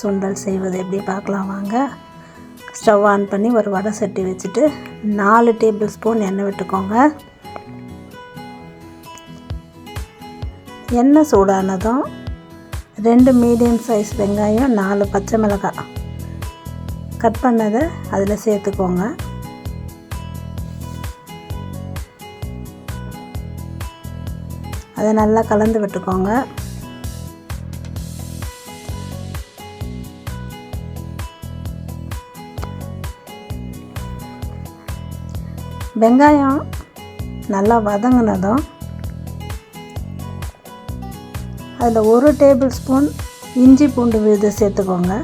சுண்டல் செய்வது எப்படி பார்க்கலாம் வாங்க. ஸ்டவ் ஆன் பண்ணி ஒரு வடை சட்டி வச்சுட்டு நாலு டேபிள் ஸ்பூன் எண்ணெய் விட்டுக்கோங்க. எண்ணெய் சூடானதும் ரெண்டு மீடியம் சைஸ் வெங்காயம் நாலு பச்சை மிளகாய் கட் பண்ணதை அதில் சேர்த்துக்கோங்க. அதை நல்லா கலந்து விட்டுக்கோங்க. வெங்காயம் நல்லா வதங்கினதும் அதில் ஒரு டேபிள் ஸ்பூன் இஞ்சி பூண்டு விழுது சேர்த்துக்கோங்க.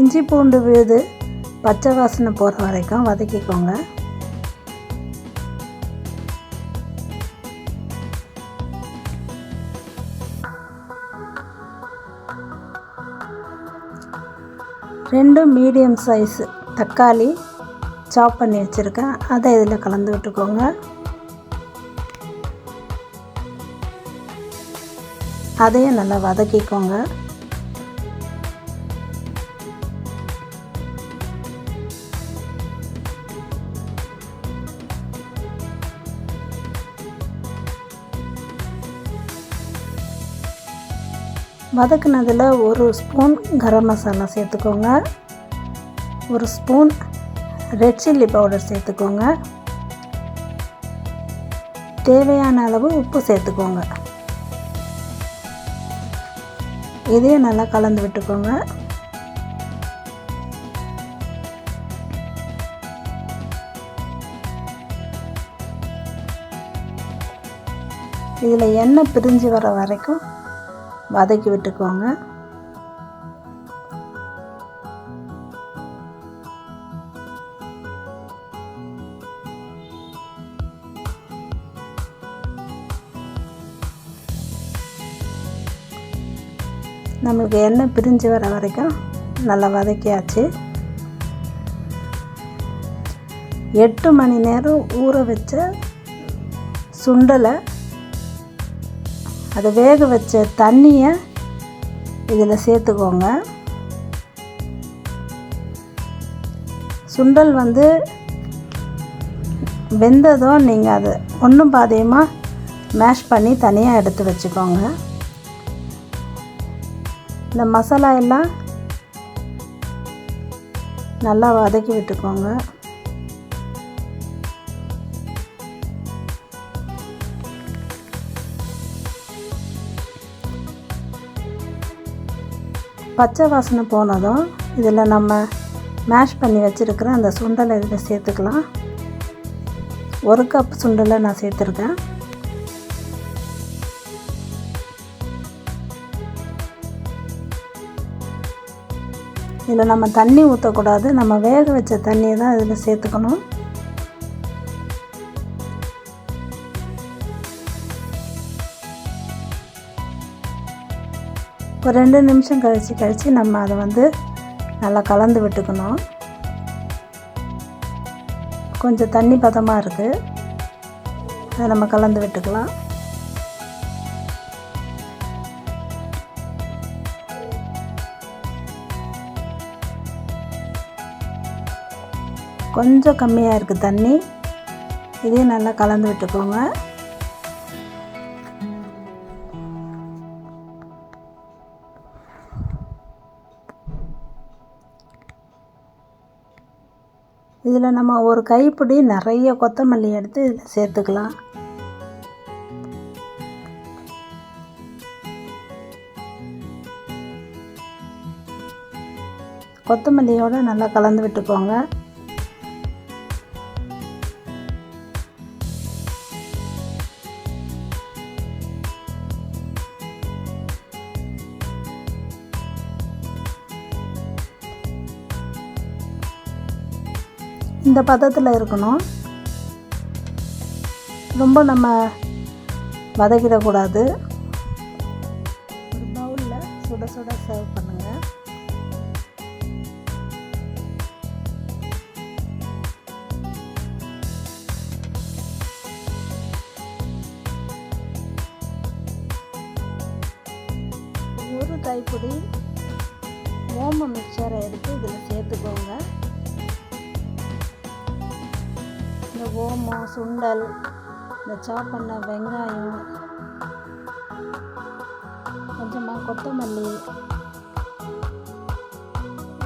இஞ்சி பூண்டு விழுது பச்சை வாசனை போகிற வரைக்கும் வதக்கிக்கோங்க. ரெண்டு மீடியம் சைஸ் தக்காளி சாப் பண்ணி வச்சுருக்கேன். அதை இதில் கலந்து விட்டுக்கோங்க. அதையும் நல்லா வதக்கிக்கோங்க. வதக்குனதில் ஒரு ஸ்பூன் கரம் மசாலா சேர்த்துக்கோங்க. ஒரு ஸ்பூன் ரெட் சில்லி பவுடர் சேர்த்துக்கோங்க. தேவையான அளவு உப்பு சேர்த்துக்கோங்க. இதையும் நல்லா கலந்து விட்டுக்கோங்க. இதில் எண்ணெய் பிரிஞ்சு வர வரைக்கும் வதக்கி விட்டுக்கோங்க. நம்மளுக்கு எண்ணெய் பிரிஞ்சு வர வரைக்கும் நல்லா வதக்கியாச்சு. எட்டு மணி நேரம் ஊற வச்ச சுண்டலை அதை வேக வச்ச தண்ணியை இதில் சேர்த்துக்கோங்க. சுண்டல் வந்து வெந்ததும் நீங்கள் அதை ஒன்றும் பாதியமாக மேஷ் பண்ணி தனியாக எடுத்து வச்சுக்கோங்க. இந்த மசாலா எல்லாம் நல்லா வதக்கி விட்டுக்கோங்க. பச்சை வாசனை போனதும் இதில் நம்ம மேஷ் பண்ணி வச்சுருக்கிற அந்த சுண்டலை இதில் சேர்த்துக்கலாம். ஒரு கப் சுண்டலை நான் சேர்த்துருக்கேன். இதில் நம்ம தண்ணி ஊற்றக்கூடாது. நம்ம வேக வச்ச தண்ணியை தான் இதில் சேர்த்துக்கணும். ஒரு ரெண்டு நிமிஷம் கழித்து கழித்து நம்ம அதை வந்து நல்லா கலந்து விட்டுக்கணும். கொஞ்சம் தண்ணி பதமாக இருக்குது அதை நம்ம கலந்து விட்டுக்கலாம். கொஞ்சம் கம்மியாக இருக்குது தண்ணி. இதையும் நல்லா கலந்து விட்டுக்கோங்க. இதில் நம்ம ஒரு கைப்பிடி நிறைய கொத்தமல்லி எடுத்து இதில் சேர்த்துக்கலாம். கொத்தமல்லியோடு நல்லா கலந்து விட்டுக்கோங்க. இந்த பதத்தில் இருக்கணும். ரொம்ப நம்ம வதக்கிடக்கூடாது. ஒரு பவுலில் சுட சுட சர்வ் பண்ணுங்கள் ஒரு கைப்பிடி ஓம மிக்சரை சுண்டல் இந்த சாப் பண்ண வெங்காயம் கொஞ்சமாக கொத்தமல்லி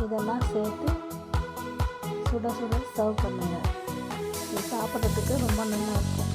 இதெல்லாம் சேர்த்து சுட சுட சர்வ் பண்ணுங்கள் இது சாப்பிட்றதுக்கு ரொம்ப நல்லா இருக்கும்.